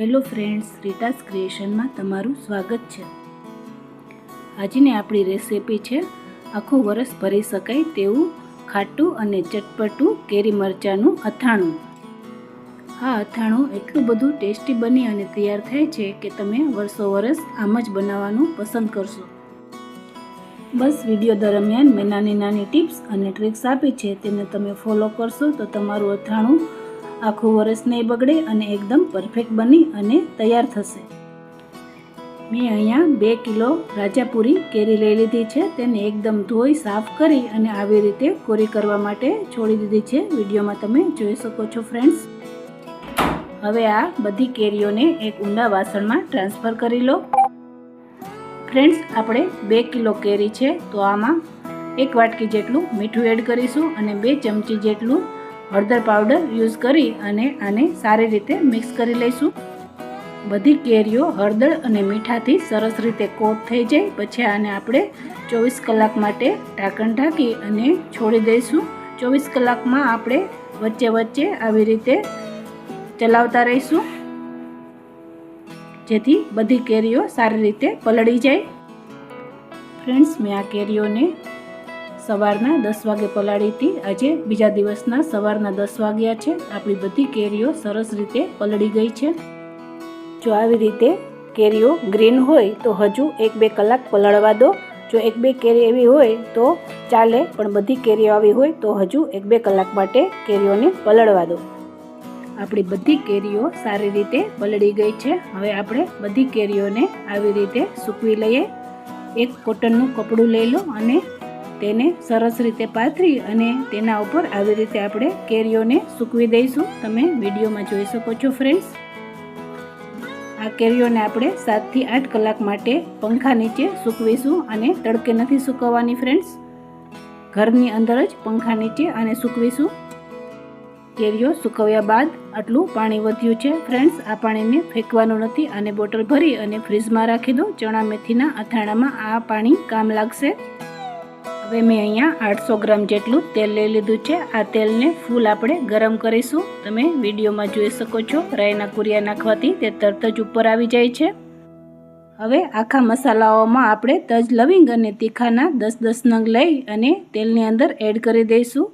Hello friends રીટાસ ક્રિએશનમાં તમારું સ્વાગત છે. આજની આપણી રેસીપી છે, આખું વરસ ભરી શકાય તેવું ખાટું અને ચટપટું કેરી મરચાંનું અથાણું. આ અથાણું એટલું બધું ટેસ્ટી બની અને તૈયાર થાય છે કે તમે વર્ષો વરસ આમ જ બનાવવાનું પસંદ કરશો. બસ વીડિયો દરમિયાન મેં નાની નાની ટિપ્સ અને ટ્રિક્સ આપી છે, તેને તમે ફોલો કરશો તો તમારું અથાણું આખું વરસ નહીં બગડે અને એકદમ પરફેક્ટ બની અને તૈયાર થશે. મેં અહીંયા બે કિલો રાજાપુરી કેરી લઈ લીધી છે. તેને એકદમ ધોઈ, સાફ કરી અને આવી રીતે કોરી કરવા માટે છોડી દીધી છે. વિડીયોમાં તમે જોઈ શકો છો, ફ્રેન્ડ્સ. હવે આ બધી કેરીઓને એક ઊંડા વાસણમાં ટ્રાન્સફર કરી લો. ફ્રેન્ડ્સ, આપણે બે કિલો કેરી છે, તો આમાં એક વાટકી જેટલું મીઠું એડ કરીશું અને બે ચમચી જેટલું હળદર પાવડર યુઝ કરી અને આને સારી રીતે મિક્સ કરી લઈશું. બધી કેરીઓ હળદર અને મીઠાથી સરસ રીતે કોટ થઈ જાય. પછી આને આપણે ચોવીસ કલાક માટે ઢાંકણ ઢાંકી અને છોડી દઈશું. ચોવીસ કલાકમાં આપણે વચ્ચે વચ્ચે આવી રીતે ચલાવતા રહીશું. જેથી બધી કેરીઓ સારી રીતે પલળી જાય. ફ્રેન્ડ્સ, મેં આ કેરીઓને સવારના દસ વાગે પલાળી હતી. આજે બીજા દિવસના સવારના દસ વાગ્યા છે. આપણી બધી કેરીઓ સરસ રીતે પલળી ગઈ છે. જો આવી રીતે કેરીઓ ગ્રીન હોય તો હજુ એક બે કલાક પલળવા દો. જો એક બે કેરી એવી હોય તો ચાલે, પણ બધી કેરીઓ આવી હોય તો હજુ એક બે કલાક માટે કેરીઓને પલળવા દો. આપણી બધી કેરીઓ સારી રીતે પલળી ગઈ છે. હવે આપણે બધી કેરીઓને આવી રીતે સૂકવી લઈએ. એક કોટનનું કપડું લઈ લો અને તેને સરસ રીતે પાથરી અને તેના ઉપર આવી રીતે આપણે કેરીઓને સૂકવી દઈશું. તમે વિડીયોમાં જોઈ શકો છો ફ્રેન્ડ્સ આ કેરીઓને આપણે સાતથી આઠ કલાક માટે પંખા નીચે સૂકવીશું અને તડકે નથી સૂકવવાની ફ્રેન્ડ્સ ઘરની અંદર જ પંખા નીચે અને સૂકવીશું. કેરીઓ સૂકવ્યા બાદ આટલું પાણી વધ્યું છે ફ્રેન્ડ્સ આ પાણીને ફેંકવાનું નથી. અને બોટલ ભરી અને ફ્રીજમાં રાખી દો. ચણા, મેથીના અથાણામાં આ પાણી કામ લાગશે. હવે મેં અહીંયા આઠસો ગ્રામ જેટલું તેલ લઈ લીધું છે. આ તેલને ફૂલ આપણે ગરમ કરીશું. તમે વિડીયોમાં જોઈ શકો છો રાઈના કુરિયા નાખવાથી તે તરત જ ઉપર આવી જાય છે. હવે આખા મસાલાઓમાં આપણે તજ લવિંગ અને તીખાના દસ દસ નંગ લઈ અને તેલની અંદર એડ કરી દઈશું.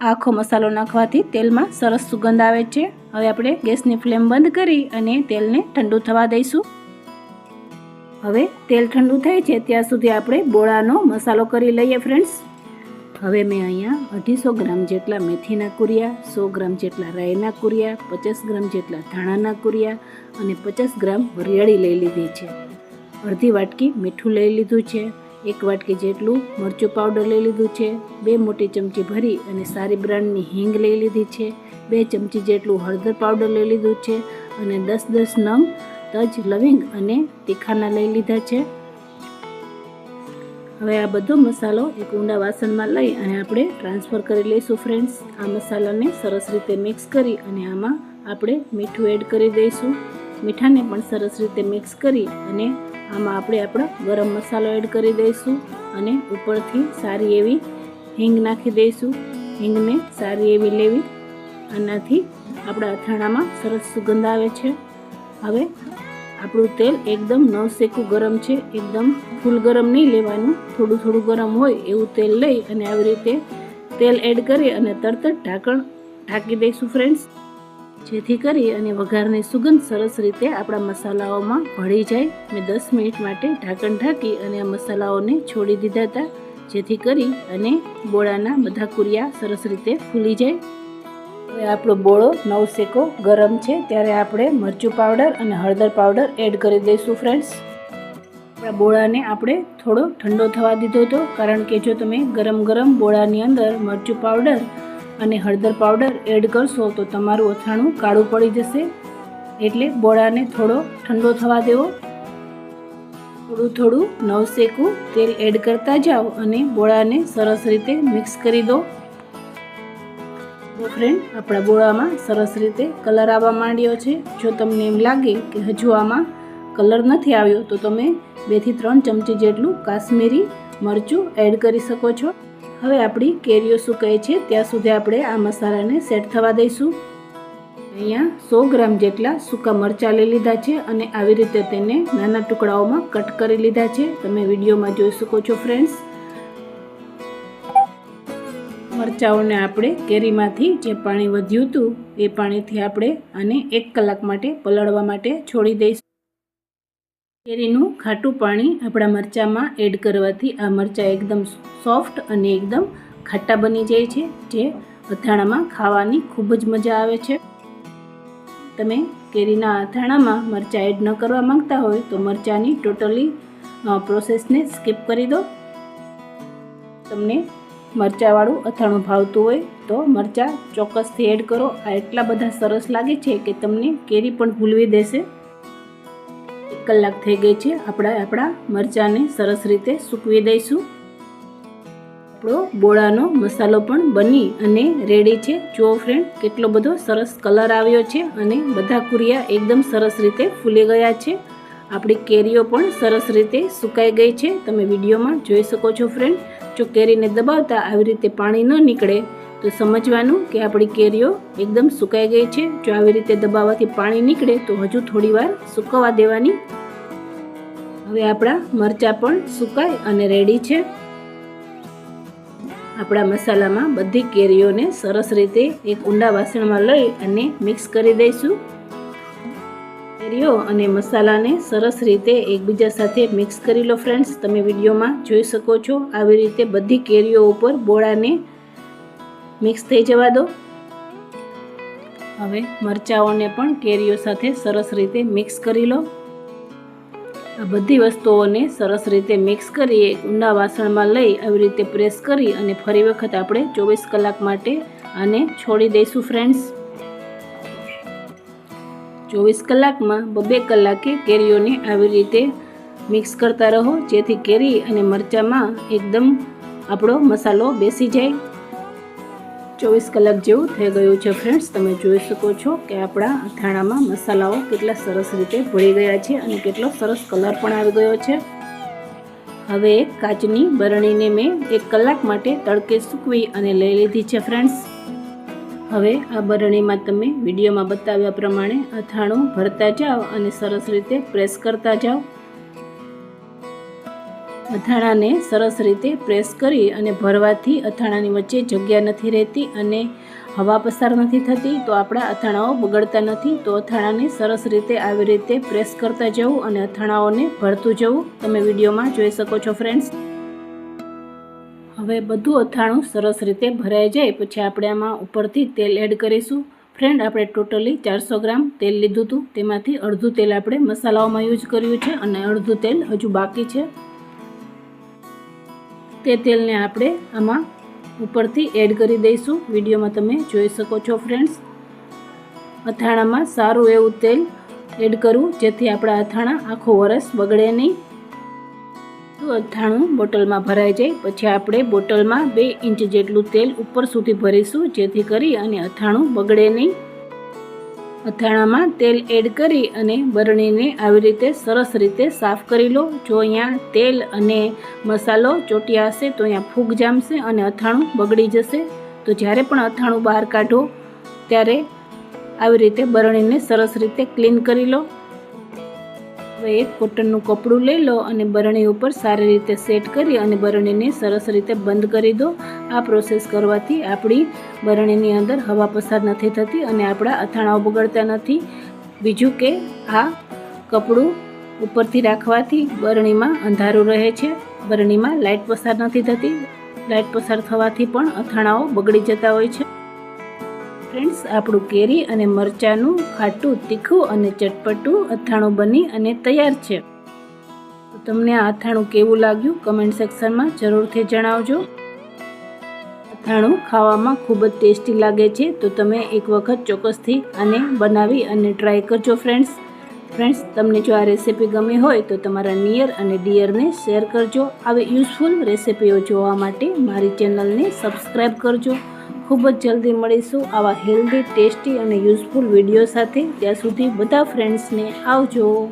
આખો મસાલો નાખવાથી તેલમાં સરસ સુગંધ આવે છે. હવે આપણે ગેસની ફ્લેમ બંધ કરી અને તેલને ઠંડુ થવા દઈશું. હવે તેલ ઠંડુ થાય છે, ત્યાં સુધી આપણે બોળાનો મસાલો કરી લઈએ ફ્રેન્ડ્સ હવે મેં અહીંયા અઢીસો ગ્રામ જેટલા મેથીના કુરિયા, સો ગ્રામ જેટલા રાયના કુરિયા, પચાસ ગ્રામ જેટલા ધાણાના કુરિયા અને પચાસ ગ્રામ વરિયાળી લઈ લીધી છે. અડધી વાટકી મીઠું લઈ લીધું છે, એક વાટકી જેટલું મરચું પાવડર લઈ લીધું છે, બે મોટી ચમચી ભરી અને સારી બ્રાન્ડની હિંગ લઈ લીધી છે, બે ચમચી જેટલું હળદર પાવડર લઈ લીધું છે અને દસ દસ નંગ તજ લવિંગ અને તીખાના લઈ લીધા છે. હવે આ બધો મસાલો એક ઊંડા વાસણમાં લઈ અને આપણે ટ્રાન્સફર કરી લઈશું ફ્રેન્ડ્સ. આ મસાલાને સરસ રીતે મિક્સ કરી અને આમાં આપણે મીઠું એડ કરી દઈશું. મીઠાને પણ સરસ રીતે મિક્સ કરી અને આમાં આપણે આપણો ગરમ મસાલો એડ કરી દઈશું અને ઉપરથી સારી એવી હિંગ નાખી દઈશું. હિંગને સારી એવી લેવી. આનાથી આપણા અથાણામાં સરસ સુગંધ આવે છે. હવે આપણું તેલ એકદમ ન શેકું ગરમ છે, એકદમ ફૂલ ગરમ નહીં લેવાનું. થોડું થોડું ગરમ હોય એવું તેલ લઈ અને આવી રીતે તેલ એડ કરી અને તરત જ ઢાંકણ ઢાંકી દઈશું ફ્રેન્ડ્સ જેથી કરી અને વઘારની સુગંધ સરસ રીતે આપણા મસાલાઓમાં ભળી જાય. મેં દસ મિનિટ માટે ઢાંકણ ઢાંકી અને આ મસાલાઓને છોડી દીધા હતા. જેથી કરી અને બોળાના બધા કુરિયા સરસ રીતે ફૂલી જાય. હવે આપણો બોળો નવ શેકો ગરમ છે, ત્યારે આપણે મરચું પાવડર અને હળદર પાવડર એડ કરી દઈશું ફ્રેન્ડ્સ આપણા બોળાને આપણે થોડો ઠંડો થવા દીધો હતો, કારણ કે જો તમે ગરમ ગરમ બોળાની અંદર મરચું પાવડર અને હળદર પાવડર એડ કરશો, તો તમારું અથાણું કાળું પડી જશે. એટલે બોળાને થોડો ઠંડો થવા દેવો. થોડું થોડું નવશેકું તેલ એડ કરતા જાઓ અને બોળાને સરસ રીતે મિક્સ કરી દો. ફ્રેન્ડ આપણા બોળામાં સરસ રીતે કલર આવવા માંડ્યો છે. જો તમને એમ લાગે કે હજુ આમાં કલર નથી આવ્યો, તો તમે બેથી ત્રણ ચમચી જેટલું કાશ્મીરી મરચું એડ કરી શકો છો. હવે આપણી કેરીઓ સુકાય છે, ત્યાં સુધી આપણે આ મસાલાને સેટ થવા દઈશું. અહીંયા સો ગ્રામ જેટલા સૂકા મરચાં લઈ લીધા છે અને આવી રીતે તેને નાના ટુકડાઓમાં કટ કરી લીધા છે. તમે વિડીયોમાં જોઈ શકો છો ફ્રેન્ડ્સ મરચાઓને આપણે કેરીમાંથી જે પાણી વધ્યું હતું, એ પાણીથી આપણે આને એક કલાક માટે પલાળવા માટે છોડી દઈશું. કેરીનું ખાટું પાણી આપણા મરચાંમાં એડ કરવાથી આ મરચાં એકદમ સોફ્ટ અને એકદમ ખાટા બની જાય છે, જે અથાણામાં ખાવાની ખૂબ જ મજા આવે છે. તમે કેરીના અથાણામાં મરચાં એડ ન કરવા માંગતા હોય, તો મરચાંની ટોટલી પ્રોસેસને સ્કીપ કરી દો. તમને મરચાંવાળું અથાણું ભાવતું હોય તો મરચાં ચોક્કસથી એડ કરો. આ એટલા બધા સરસ લાગે છે કે તમને કેરી પણ ભૂલવી દેશે. એક કલાક થઈ ગઈ છે. આપણે આપણા મરચાંને સરસ રીતે સૂકવી દઈશું. આપણો બોળાનો મસાલો પણ બની અને રેડી છે. જુઓ ફ્રેન્ડ કેટલો બધો સરસ કલર આવ્યો છે અને બધા કુરિયા એકદમ સરસ રીતે ફૂલી ગયા છે. આપણી કેરીઓ પણ સરસ રીતે સુકાઈ ગઈ છે. તમે વિડીયોમાં જોઈ શકો છો ફ્રેન્ડ જો કેરીને દબાવતા આવી રીતે પાણી ન નીકળે, તો સમજવાનું કે આપણી કેરીઓ એકદમ સુકાઈ ગઈ છે. જો આવી રીતે દબાવવાથી પાણી નીકળે, તો હજુ થોડી વાર સુકવવા દેવાની. હવે આપણા મરચાં પણ સુકાય અને રેડી છે. આપણા મસાલામાં બધી કેરીઓને સરસ રીતે એક ઊંડા વાસણમાં લઈ અને મિક્સ કરી દઈશું. કેરીઓ અને મસાલાને સરસ રીતે એકબીજા સાથે મિક્સ કરી લો ફ્રેન્ડ્સ તમે વિડીયોમાં જોઈ શકો છો આવી રીતે બધી કેરીઓ ઉપર બોળાને મિક્સ થઈ જવા દો. હવે મરચાઓને પણ કેરીઓ સાથે સરસ રીતે મિક્સ કરી લો. આ બધી વસ્તુઓને સરસ રીતે મિક્સ કરી ઊંડા વાસણમાં લઈ આવી રીતે પ્રેસ કરી અને ફરી વખત આપણે ચોવીસ કલાક માટે આને છોડી દઈશું ફ્રેન્ડ્સ ચોવીસ કલાકમાં બબે કલાકે કેરીઓને આવી રીતે મિક્સ કરતા રહો, જેથી કેરી અને મરચાંમાં એકદમ આપણો મસાલો બેસી જાય. ચોવીસ કલાક જેવું થઈ ગયું છે ફ્રેન્ડ્સ તમે જોઈ શકો છો કે આપણા અથાણામાં મસાલાઓ કેટલા સરસ રીતે ભળી ગયા છે અને કેટલો સરસ કલર પણ આવી ગયો છે. હવે એક કાચની બરણીને મેં એક કલાક માટે તડકે સૂકવી અને લઈ લીધી છે ફ્રેન્ડ્સ હવે આ બરણીમાં તમે વિડીયોમાં બતાવ્યા પ્રમાણે અથાણું ભરતા જાઓ અને સરસ રીતે પ્રેસ કરતા જાઓ. અથાણાને સરસ રીતે પ્રેસ કરી અને ભરવાથી અથાણાની વચ્ચે જગ્યા નથી રહેતી અને હવા પસાર નથી થતી, તો આપણા અથાણાઓ બગડતા નથી, તો અથાણાને સરસ રીતે આવી રીતે પ્રેસ કરતા જવું અને અથાણાઓને ભરતું જવું તમે વિડીયોમાં જોઈ શકો છો ફ્રેન્ડ્સ હવે બધું અથાણું સરસ રીતે ભરાઈ જાય, પછી આપણે આમાં ઉપરથી તેલ એડ કરીશું. ફ્રેન્ડ, આપણે ટોટલી ચારસો ગ્રામ તેલ લીધું હતું. તેમાંથી અડધું તેલ આપણે મસાલાઓમાં યુઝ કર્યું છે અને અડધું તેલ હજુ બાકી છે. તે તેલને આપણે આમાં ઉપરથી એડ કરી દઈશું. વિડીયોમાં તમે જોઈ શકો છો, ફ્રેન્ડ્સ. અથાણામાં સારું એવું તેલ એડ કરવું, જેથી આપણા અથાણા આખો વરસ બગડે નહીં. અથાણું બોટલમાં ભરાઈ જાય. પછી આપણે બોટલમાં બે ઇંચ જેટલું તેલ ઉપર સુધી ભરીશું, જેથી કરી અને અથાણું બગડે નહીં. અથાણામાં તેલ એડ કરી અને બરણીને આવી રીતે સરસ રીતે સાફ કરી લો. જો અહીંયા તેલ અને મસાલો ચોટ્યા હશે તો અહીંયા ફૂગ જામશે અને અથાણું બગડી જશે. તો જ્યારે પણ અથાણું બહાર કાઢો, ત્યારે આવી રીતે બરણીને સરસ રીતે ક્લીન કરી લો. હવે એક કોટનનું કપડું લઈ લો અને બરણી ઉપર સારી રીતે સેટ કરી અને બરણીને સરસ રીતે બંધ કરી દો. આ પ્રોસેસ કરવાથી આપણી બરણીની અંદર હવા પસાર નથી થતી અને આપણા અથાણાઓ બગડતા નથી. બીજું કે આ કપડું ઉપરથી રાખવાથી બરણીમાં અંધારું રહે છે. બરણીમાં લાઇટ પસાર નથી થતી. લાઇટ પસાર થવાથી પણ અથાણાઓ બગડી જતા હોય છે. ફ્રેન્ડ્સ, આપણું કેરી અને મરચાંનું ખાટું તીખું અને ચટપટું અથાણું બની અને તૈયાર છે. તમને આ અથાણું કેવું લાગ્યું કમેન્ટ સેક્શનમાં જરૂરથી જણાવજો. અથાણું ખાવામાં ખૂબ જ ટેસ્ટી લાગે છે, તો તમે એક વખત ચોક્કસથી આને બનાવી અને ટ્રાય કરજો ફ્રેન્ડ્સ. ફ્રેન્ડ્સ, તમને જો આ રેસીપી ગમી હોય તો તમારા નિયર અને ડિયરને શેર કરજો. આવી યુઝફુલ રેસીપીઓ જોવા માટે મારી ચેનલને સબસ્ક્રાઈબ કરજો. ખૂબ જ જલ્દી મળીશું આવા હેલ્ધી ટેસ્ટી અને યુઝફુલ વીડિયો સાથે. ત્યાં સુધી બધા ફ્રેન્ડ્સને આવજો.